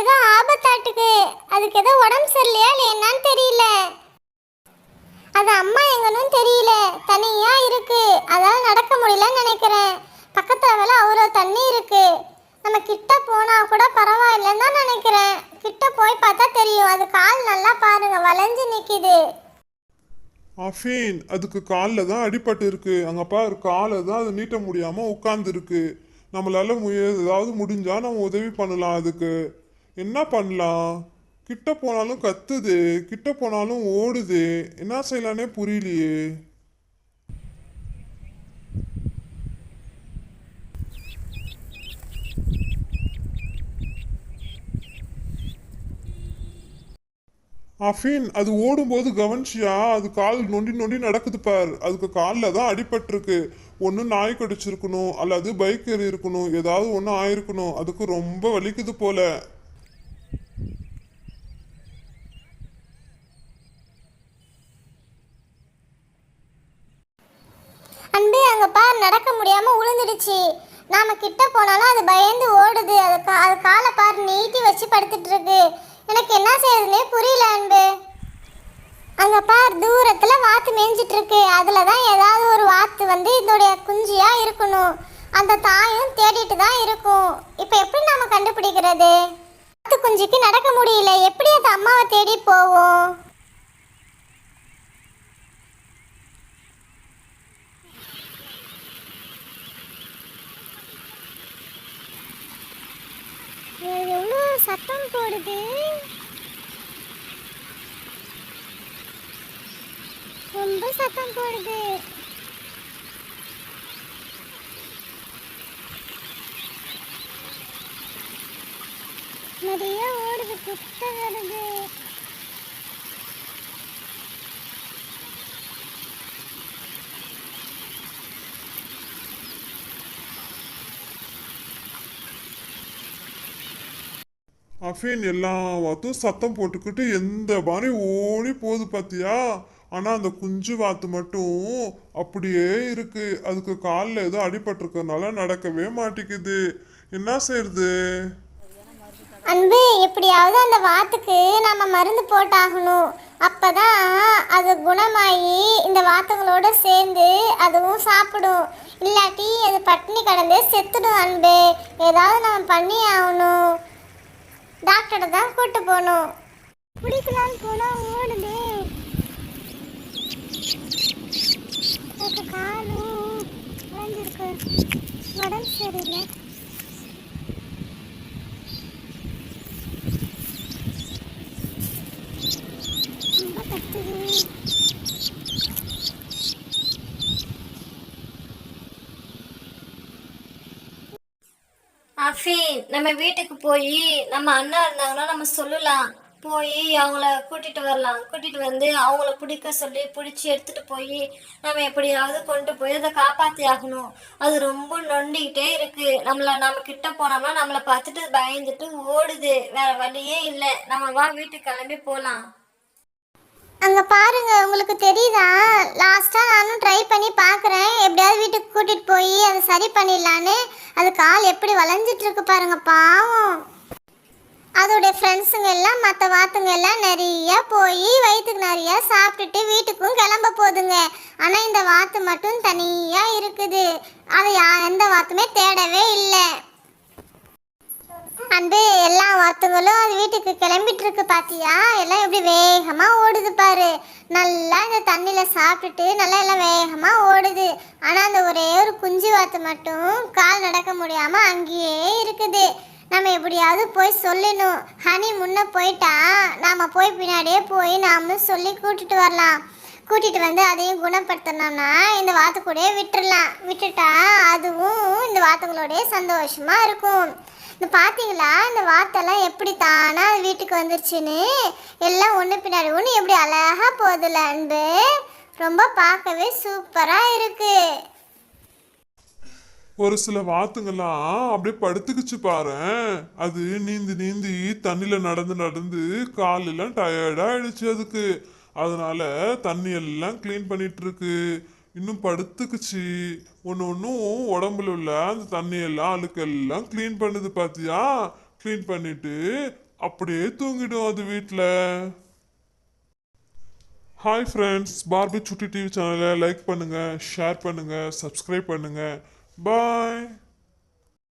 ஏதோ ஆபத்தாட்டுக்கு அதுக்கு ஏதோ உடம்பு சரியில்லையா இல்லை என்னன்னு தெரியல. அது அம்மா எங்கன்னு தெரியல. தனியா இருக்கு. அதால நடக்க முடியலன்னு நினைக்கிறேன். பக்கத்துல வேலை அவ்வளோ தண்ணி இருக்கு. நம்ம கிட்ட போனா கூட பரவாயில்லன்னு தான் நினைக்கிறேன். கிட்ட போய் பார்த்தா தெரியும். அது கால் நல்லா பாருங்க. வளைஞ்சு நிக்குது. அஃபீன் அதுக்கு காலில் தான் அடிபட்டு இருக்கு. அங்கே பாரு காலை தான் அது நீட்ட முடியாமல் உட்காந்துருக்கு நம்மளால முய ஏதாவது முடிஞ்சால் நம்ம உதவி பண்ணலாம் அதுக்கு. என்ன பண்ணலாம் கிட்ட போனாலும் கத்துது கிட்ட போனாலும் ஓடுது. என்ன செய்யலானே புரியலையே. அஃபீன் அது ஓடும்போது கவனிச்சியா? அது கால் நொண்டி நொண்டி நடக்குது பார். அதுக்கு காலில் தான் அடிபட்டிருக்கு. ஒன்று நாய் கடிச்சிருக்கணும் அல்லது பைக் ஏறி இருக்கணும் ஏதாவது ஒன்று ஆயிருக்கணும். அதுக்கு ரொம்ப வலிக்குது போல அன்பு அங்க பார் நடக்க முடியாம உளுந்துடுச்சு நாம கிட்ட போனாலும் அது பயந்து ஓடுது. அது கா- அது காலை பார் நீட்டி வச்சு படுத்துட்டு இருக்கு எனக்கு என்ன செய்யறதுனே புரியல அன்பு. அங்க பார் தூரத்துல வாத்து மேய்ஞ்சிட்டு இருக்கு அதுல தான் ஏதாவது ஒரு வாத்து வந்து இதோடைய குஞ்சியா இருக்கணும். அந்த தாயும் தேடிட்டு தான் இருக்கும். இப்போ எப்படி நாம கண்டுபிடிக்கிறது? வாத்து குஞ்சுக்கு நடக்க முடியல. எப்படி அது அம்மாவை தேடி போவோம்? சத்தம் போடுது. ரொம்ப சத்தம் போடுது. நிறைய ஓடுது குத்த வருது. அஃபீன் எல்லா வாத்தும் சத்தம் போட்டுக்கிட்டு எந்த மாதிரி ஓடி போகுது பார்த்தியா ஆனால் அந்த குஞ்சு வாத்து மட்டும் அப்படியே இருக்கு. அதுக்கு காலில் ஏதோ அடிபட்டிருக்கனால நடக்கவே மாட்டேங்குது. என்ன செய்யறது அன்பு எப்படியாவது அந்த வாத்துக்கு நம்ம மருந்து போட்டாகணும். அப்பதான் அது குணமாயி இந்த வாத்துங்களோட சேர்ந்து அதுவும் சாப்பிடும். இல்லாட்டி அது பட்டினி கடந்து செத்துடும் அன்பு. ஏதாவது நம்ம பண்ணி ஆகணும். டாக்டரை தான் கூட்டு போகணும். பிடிக்கலான்னு போனால் ஓடுது. அதுக்கு காலும் உடைஞ்சிருக்கு உடம்பு சரியில்லை. ரொம்ப கத்துது. அஃபீன் நம்ம வீட்டுக்கு போய் நம்ம அண்ணா இருந்தாங்கன்னா நம்ம சொல்லலாம். போய் அவங்கள கூட்டிட்டு வரலாம். கூட்டிட்டு வந்து அவங்கள பிடிக்க சொல்லி பிடிச்சி எடுத்துட்டு போய் நம்ம எப்படியாவது கொண்டு போய் அதை காப்பாத்தி ஆகணும். அது ரொம்ப நொண்டிக்கிட்டே இருக்கு. நம்மள நம்ம கிட்ட போனோம்னா நம்மளை பார்த்துட்டு பயந்துட்டு ஓடுது. வேற வழியே இல்லை. நம்ம வா வீட்டுக்கு கிளம்பி போகலாம் பாருங்க உங்களுக்கு தெரியுதா? லாஸ்டா நானும் ட்ரை பண்ணி பார்க்குறேன் எப்படியாவது வீட்டுக்கு கூட்டிட்டு போய் அதை சரி பண்ணிடலான்னு. அது கால் எப்படி வளைஞ்சிட்டு இருக்கு பாருங்க பாவம். அதோடைய ஃப்ரெண்ட்ஸுங்க எல்லாம் மற்ற வாத்துங்க எல்லாம் நிறைய போய் வயிற்றுக்கு நிறைய சாப்பிட்டுட்டு வீட்டுக்கும் கிளம்ப போகுதுங்க ஆனால் இந்த வாத்து மட்டும் தனியாக இருக்குது. அதை எந்த வாத்துமே தேடவே இல்லை. வந்து எல்லா வாத்துங்களும் அது வீட்டுக்கு கிளம்பிட்டு இருக்கு பாத்தியா? எல்லாம் எப்படி வேகமா ஓடுது பாரு. நல்லா இந்த தண்ணியில சாப்பிட்டுட்டு நல்லா எல்லாம் வேகமா ஓடுது. ஆனா அந்த ஒரே ஒரு குஞ்சு வாத்து மட்டும் கால் நடக்க முடியாம அங்கேயே இருக்குது. நம்ம எப்படியாவது போய் சொல்லணும். ஹனி முன்ன போயிட்டா நாம போய் பின்னாடியே போய் நாமும் சொல்லி கூட்டிட்டு வரலாம். கூட்டிட்டு வந்து அதையும் குணப்படுத்தணும்னா இந்த வாத்து கூடயே விட்டுடலாம் விட்டுட்டா அதுவும் இந்த வாத்துங்களோடய சந்தோஷமா இருக்கும். இந்த பார்த்தீங்களா இந்த வாத்தெல்லாம் எப்படி தானா வீட்டுக்கு வந்துருச்சுன்னு? எல்லாம் ஒன்று பின்னாடி ஒன்று எப்படி? அழகா போகுதுல அன்பு. ரொம்ப பார்க்கவே சூப்பராக இருக்கு. ஒரு சில வாத்துங்கெல்லாம் அப்படியே படுத்துக்குச்சு பாரு. அது நீந்தி நீந்தி தண்ணியில் நடந்து நடந்து காலெல்லாம் டயர்டாக ஆயிடுச்சு அதுக்கு. அதனால தண்ணி எல்லாம் க்ளீன் பண்ணிட்டு இருக்கு. இன்னும் படுத்துக்குச்சு. ஒன்று ஒன்றும் உடம்புல உள்ள அந்த தண்ணியெல்லாம் அழுக்கெல்லாம் க்ளீன் பண்ணுது பார்த்தியா க்ளீன் பண்ணிட்டு அப்படியே தூங்கிடும் அது வீட்டில் hi friends Barbie Chutti TV சேனலை லைக் பண்ணுங்கள் ஷேர் பண்ணுங்கள் சப்ஸ்கிரைப் பண்ணுங்கள் பாய்